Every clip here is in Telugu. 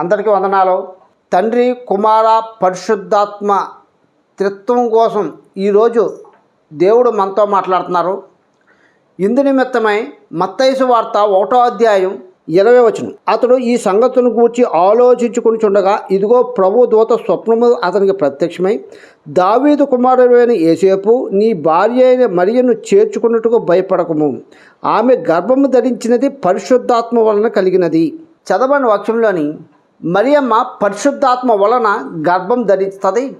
అందరికీ వందనాలు. తండ్రి కుమార పరిశుద్ధాత్మ త్రిత్వం కోసం ఈరోజు దేవుడు మనతో మాట్లాడుతున్నారు. ఇందు నిమిత్తమై మత్తైసు వార్త ఒకటో అధ్యాయం ఇరవై వచనం. అతడు ఈ సంగతులను గూర్చి ఆలోచించుకుని చుండగా ఇదిగో ప్రభు దూత స్వప్నము అతనికి ప్రత్యక్షమై దావీదు కుమారుడైన ఏసేపు నీ భార్య అయిన మరియను చేర్చుకున్నట్టుకు భయపడకము. ఆమె గర్భము ధరించినది పరిశుద్ధాత్మ వలన కలిగినది. చదవని వాక్యంలోని మరియమ్మ పరిశుద్ధాత్మ వలన గర్భం ధరిస్తుంది.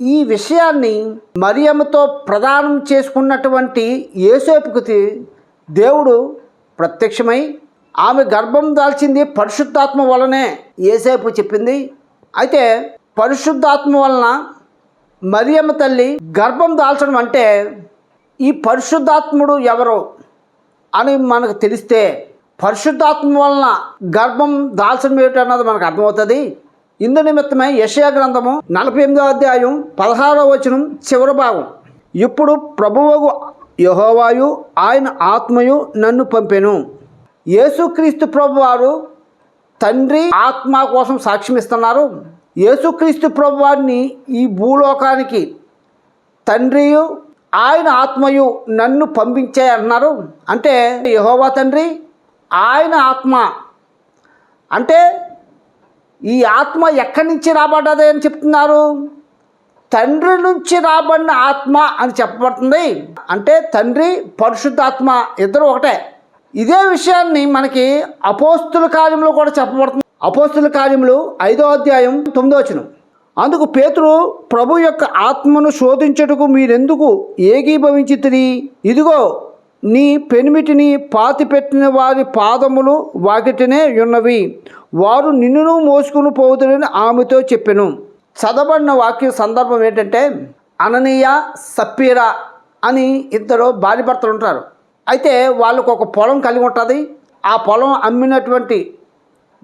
ఈ విషయాన్ని మరియమ్మతో ప్రదానం చేసుకున్నటువంటి ఏసేపుకు దేవుడు ప్రత్యక్షమై ఆమె గర్భం దాల్చింది పరిశుద్ధాత్మ వలనే ఏసేపు చెప్పింది. అయితే పరిశుద్ధాత్మ వలన మరియమ్మ తల్లి గర్భం దాల్చడం అంటే ఈ పరిశుద్ధాత్ముడు ఎవరు అని మనకు తెలిస్తే పరిశుద్ధాత్మ వలన గర్భం దాల్చడం ఏమిటన్నది మనకు అర్థమవుతుంది. ఇందు నిమిత్తమై యశయ గ్రంథము నలభై ఎనిమిదో అధ్యాయం పదహారో వచనం చివరి భాగం. ఇప్పుడు ప్రభువు యహోవాయు ఆయన ఆత్మయు నన్ను పంపెను. యేసుక్రీస్తు ప్రభువారు తండ్రి ఆత్మ కోసం సాక్ష్యం ఇస్తున్నారు. యేసుక్రీస్తు ప్రభువారిని ఈ భూలోకానికి తండ్రియు ఆయన ఆత్మయు నన్ను పంపించేయన్నారు అంటే యహోవా తండ్రి ఆయన ఆత్మ. అంటే ఈ ఆత్మ ఎక్కడి నుంచి రాబడ్డది అని చెప్తున్నారు? తండ్రి నుంచి రాబడిన ఆత్మ అని చెప్పబడుతుంది. అంటే తండ్రి పరిశుద్ధాత్మ ఇద్దరు ఒకటే. ఇదే విషయాన్ని మనకి అపోస్తుల కార్యంలో కూడా చెప్పబడుతుంది. అపోస్తుల కార్యములు ఐదో అధ్యాయం తొమ్మిదో వచ్చిన అందుకు పేతురు ప్రభు యొక్క ఆత్మను శోధించుటకు మీరెందుకు ఏకీభవించితిరి? ఇదిగో నీ పెనిమిటిని పాతిపెట్టిన వారి పాదములు వాకిటనే ఉన్నవి. వారు నిన్నును మోసుకుని పోతులని ఆమెతో చెప్పెను. చదవబడిన వాక్య సందర్భం ఏంటంటే అననీయ సప్పీరా అని ఇద్దరు భార్యభర్తలు ఉంటారు. అయితే వాళ్ళకు ఒక పొలం కలిగి ఉంటుంది. ఆ పొలం అమ్మినటువంటి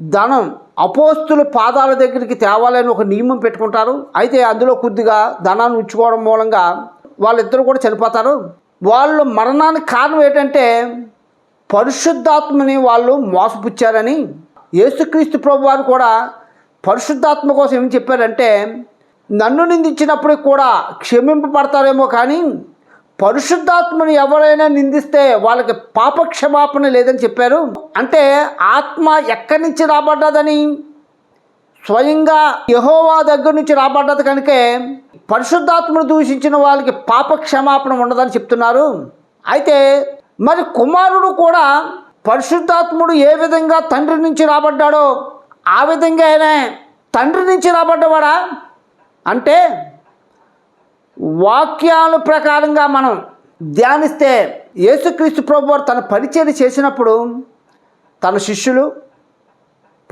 ధనం అపోస్తుల పాదాల దగ్గరికి తేవాలని ఒక నియమం పెట్టుకుంటారు. అయితే అందులో కొద్దిగా ధనాన్ని ఉంచుకోవడం మూలంగా వాళ్ళిద్దరు కూడా చనిపోతారు. వాళ్ళు మరణానికి కారణం ఏంటంటే పరిశుద్ధాత్మని వాళ్ళు మోసపుచ్చారని యేసుక్రీస్తు ప్రభు వారు కూడా పరిశుద్ధాత్మ కోసం ఏం చెప్పారంటే నన్ను నిందించినప్పుడు కూడా క్షమింపబడతారేమో కానీ పరిశుద్ధాత్మని ఎవరైనా నిందిస్తే వాళ్ళకి పాప క్షమాపణ లేదని చెప్పారు. అంటే ఆత్మ ఎక్కడి నుంచి రాబడ్డదని స్వయంగా యహోవా దగ్గర నుంచి రాబడ్డది కనుకే పరిశుద్ధాత్మను దూషించిన వాళ్ళకి పాప క్షమాపణ ఉండదని చెప్తున్నారు. అయితే మరి కుమారుడు కూడా పరిశుద్ధాత్ముడు ఏ విధంగా తండ్రి నుంచి రాబడ్డాడో ఆ విధంగా ఆయన తండ్రి నుంచి రాబడ్డవాడా? అంటే వాక్యాల ప్రకారంగా మనం ధ్యానిస్తే యేసుక్రీస్తు ప్రభువారు తన పరిచయం చేసినప్పుడు తన శిష్యులు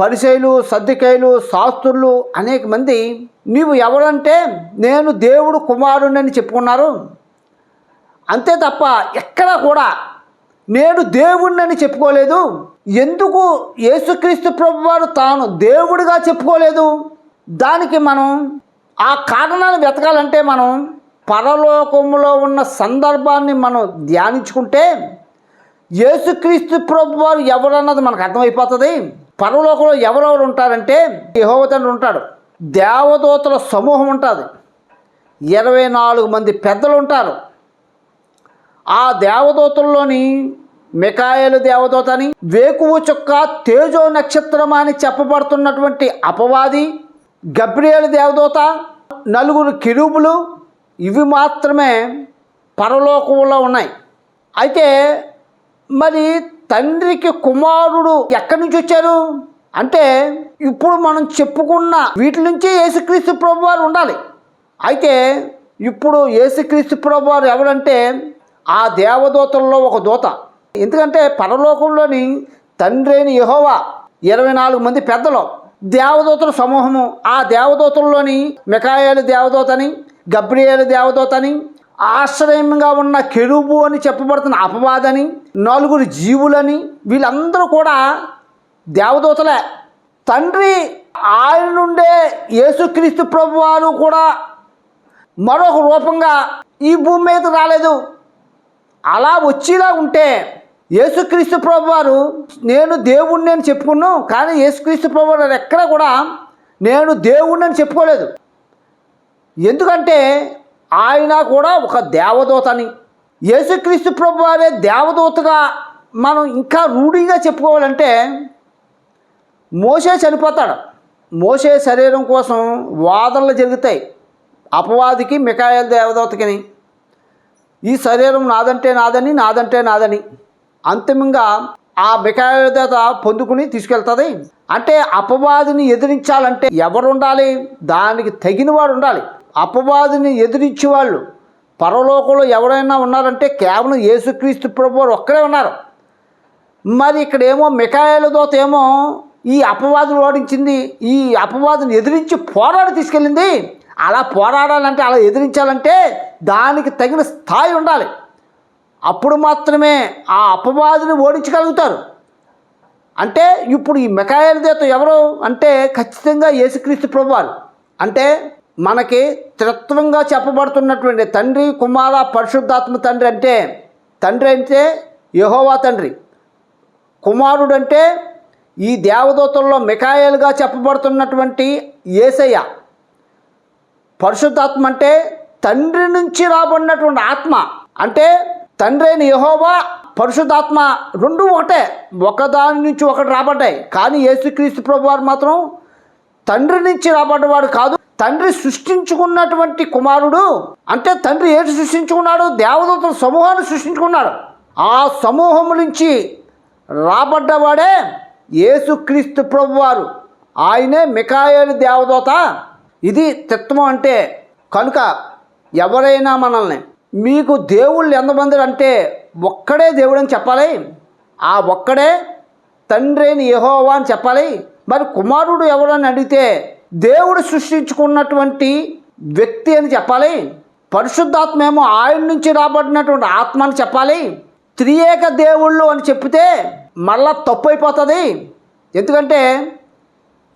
పరిచయులు సర్దికైలు శాస్త్రులు అనేక మంది నీవు ఎవరంటే నేను దేవుడు కుమారుణ్ణి చెప్పుకున్నారు. అంతే తప్ప ఎక్కడ కూడా నేను దేవుణ్ణని చెప్పుకోలేదు. ఎందుకు యేసుక్రీస్తు ప్రభు వారు తాను దేవుడిగా చెప్పుకోలేదు? దానికి మనం ఆ కారణాన్ని వెతకాలంటే మనం పరలోకంలో ఉన్న సందర్భాన్ని మనం ధ్యానించుకుంటే యేసుక్రీస్తు ప్రభు వారు ఎవరన్నది మనకు అర్థమైపోతుంది. పరలోకంలో ఎవరెవరు ఉంటారంటే యెహోవా ఉంటాడు. దేవదూతల సమూహం ఉంటుంది. ఇరవై నాలుగు మంది పెద్దలు ఉంటారు. ఆ దేవదూతల్లోని మికాయలు దేవదూత అని వేకువు చుక్క తేజో నక్షత్రం అని చెప్పబడుతున్నటువంటి అపవాది గబ్రియలు దేవదూత నలుగురు కిరూబులు ఇవి మాత్రమే పరలోకంలో ఉన్నాయి. అయితే మరి తండ్రికి కుమారుడు ఎక్కడి నుంచి వచ్చారు? అంటే ఇప్పుడు మనం చెప్పుకున్న వీటి నుంచి యేసుక్రీస్తు ప్రభు వారు ఉండాలి. అయితే ఇప్పుడు యేసుక్రీస్తు ప్రభు వారు ఎవరంటే ఆ దేవదూతల్లో ఒక దూత. ఎందుకంటే పరలోకంలోని తండ్రి అయిన యహోవా ఇరవై నాలుగు మంది పెద్దలు. దేవదూతల సమూహము. ఆ దేవదూతల్లోని మికాయేలు దేవదూతని గబ్రియేలు దేవదూతని ఆశ్రయంగా ఉన్న కెరుబు అని చెప్పబడుతున్న అపవాదని నలుగురు జీవులని వీళ్ళందరూ కూడా దేవదూతలే. తండ్రి ఆయన నుండే యేసుక్రీస్తు ప్రభు వారు కూడా మరొక రూపంగా ఈ భూమి మీద రాలేదు. అలా వచ్చేలా ఉంటే యేసుక్రీస్తు ప్రభు వారు నేను దేవుణ్ణి అని చెప్పుకున్నాను కానీ యేసుక్రీస్తు ప్రభు వారు ఎక్కడ కూడా నేను దేవుణ్ణి అని చెప్పుకోలేదు. ఎందుకంటే ఆయన కూడా ఒక దేవదూతని. యేసుక్రీస్తు ప్రభు వారే దేవదూతగా మనం ఇంకా రూఢిగా చెప్పుకోవాలంటే మోసే చనిపోతాడు. మోసే శరీరం కోసం వాదనలు జరుగుతాయి. అపవాదికి మికాయల దేవదూతకిని. ఈ శరీరం నాదంటే నాదని నాదంటే నాదని అంతిమంగా ఆ మికాయల దేవత పొందుకుని తీసుకెళ్తుంది. అంటే అపవాదిని ఎదిరించాలంటే ఎవరు ఉండాలి దానికి తగిన వాడు ఉండాలి. అపవాదిని ఎదిరించే వాళ్ళు పరలోకంలో ఎవరైనా ఉన్నారంటే కేవలం యేసుక్రీస్తు ప్రభు ఒక్కడే ఒక్కరే ఉన్నారు. మరి ఇక్కడేమో మికాయల దోత ఏమో ఈ అపవాదిని ఓడించింది ఈ అపవాదిని ఎదిరించి పోరాడి తీసుకెళ్ళింది. అలా పోరాడాలంటే అలా ఎదిరించాలంటే దానికి తగిన స్థాయి ఉండాలి. అప్పుడు మాత్రమే ఆ అపవాదిని ఓడించగలుగుతారు. అంటే ఇప్పుడు ఈ మికాయల దేత ఎవరు? అంటే ఖచ్చితంగా యేసుక్రీస్తు ప్రభువారు అంటే మనకి త్రిత్వంగా చెప్పబడుతున్నటువంటి తండ్రి కుమార పరిశుద్ధాత్మ తండ్రి అంటే తండ్రి అంటే యహోవా తండ్రి. కుమారుడు అంటే ఈ దేవదూతల్లో మికాయలుగా చెప్పబడుతున్నటువంటి ఏసయ్య. పరిశుద్ధాత్మ అంటే తండ్రి నుంచి రాబడినటువంటి ఆత్మ. అంటే తండ్రి అయిన యహోవా పరిశుద్ధాత్మ రెండు ఒకటే ఒకదాని నుంచి ఒకటి రాబడ్డాయి. కానీ యేసుక్రీస్తు ప్రభు వారు మాత్రం తండ్రి నుంచి రాబడ్డవాడు కాదు తండ్రి సృష్టించుకున్నటువంటి కుమారుడు అంటే తండ్రి ఏటి సృష్టించుకున్నాడు దేవదూతల సమూహాన్ని సృష్టించుకున్నాడు. ఆ సమూహం నుంచి రాబడ్డవాడే యేసుక్రీస్తు ప్రభువారు. ఆయనే మికాయలు దేవదూత. ఇది తత్వం అంటే కనుక ఎవరైనా మనల్ని మీకు దేవుళ్ళు ఎంతమంది అంటే ఒక్కడే దేవుడు అని చెప్పాలి. ఆ ఒక్కడే తండ్రి అయిన యహోవా అని చెప్పాలి. మరి కుమారుడు ఎవరని అడిగితే దేవుడు సృష్టించుకున్నటువంటి వ్యక్తి అని చెప్పాలి. పరిశుద్ధాత్మ ఏమో ఆయన నుంచి రాబడినటువంటి ఆత్మ అని చెప్పాలి. త్రియేక దేవుళ్ళు అని చెప్తే మళ్ళా తప్పు అయిపోతుంది. ఎందుకంటే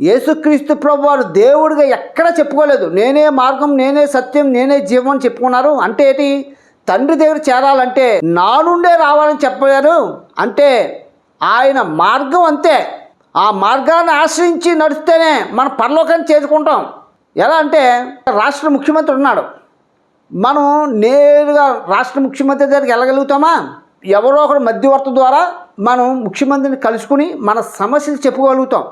యేసుక్రీస్తు ప్రభు వారు దేవుడిగా ఎక్కడ చెప్పుకోలేదు. నేనే మార్గం నేనే సత్యం నేనే జీవం అని చెప్పుకున్నారు. అంటే ఏంటి? తండ్రి దగ్గర చేరాలంటే నా నుండే రావాలని చెప్పారు అంటే ఆయన మార్గం అంతే. ఆ మార్గాన్ని ఆశ్రయించి నడిస్తేనే మన పరలోకాన్ని చేరుకుంటాం. ఎలా అంటే రాష్ట్ర ముఖ్యమంత్రి ఉన్నాడు. మనం నేరుగా రాష్ట్ర ముఖ్యమంత్రి దగ్గరికి వెళ్ళగలుగుతామా? ఎవరో ఒకరు మధ్యవర్తి ద్వారా మనం ముఖ్యమంత్రిని కలుసుకుని మన సమస్యలు చెప్పుకోగలుగుతాం.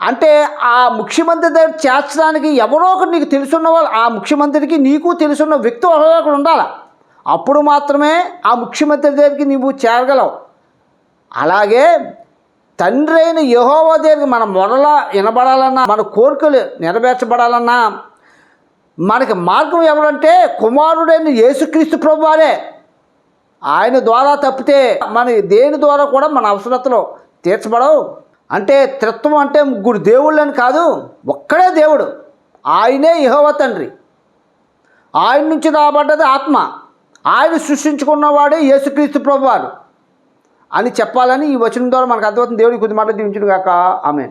అంటే ఆ ముఖ్యమంత్రి దగ్గర చేర్చడానికి ఎవరో ఒకరు నీకు తెలుసున్న వాళ్ళు ఆ ముఖ్యమంత్రికి నీకు తెలుసున్న వ్యక్తి ఎవరో ఒకరు ఉండాలి? అప్పుడు మాత్రమే ఆ ముఖ్యమంత్రి దగ్గరికి నీవు చేరగలవు. అలాగే తండ్రి అయిన యహోవా దగ్గరికి మన మొదల వినబడాలన్నా మన కోరికలు నెరవేర్చబడాలన్నా మనకి మార్గం ఎవరంటే కుమారుడైన యేసుక్రీస్తు ప్రభువారే. ఆయన ద్వారా తప్పితే మన దేని ద్వారా కూడా మన అవసరతలు తీర్చబడవు. అంటే త్రిత్వం అంటే ముగ్గురు దేవుళ్ళని కాదు ఒక్కడే దేవుడు. ఆయనే యహోవ తండ్రి. ఆయన నుంచి రాబడ్డది ఆత్మ. ఆయన సృష్టించుకున్నవాడే యేసుక్రీస్తు ప్రభువారు. అని చెప్పాలని ఈ వచనం ద్వారా మనకు అర్థమవుతుంది. దేవుడికి కొద్ది మాటలు దీవించుడు కాక ఆమె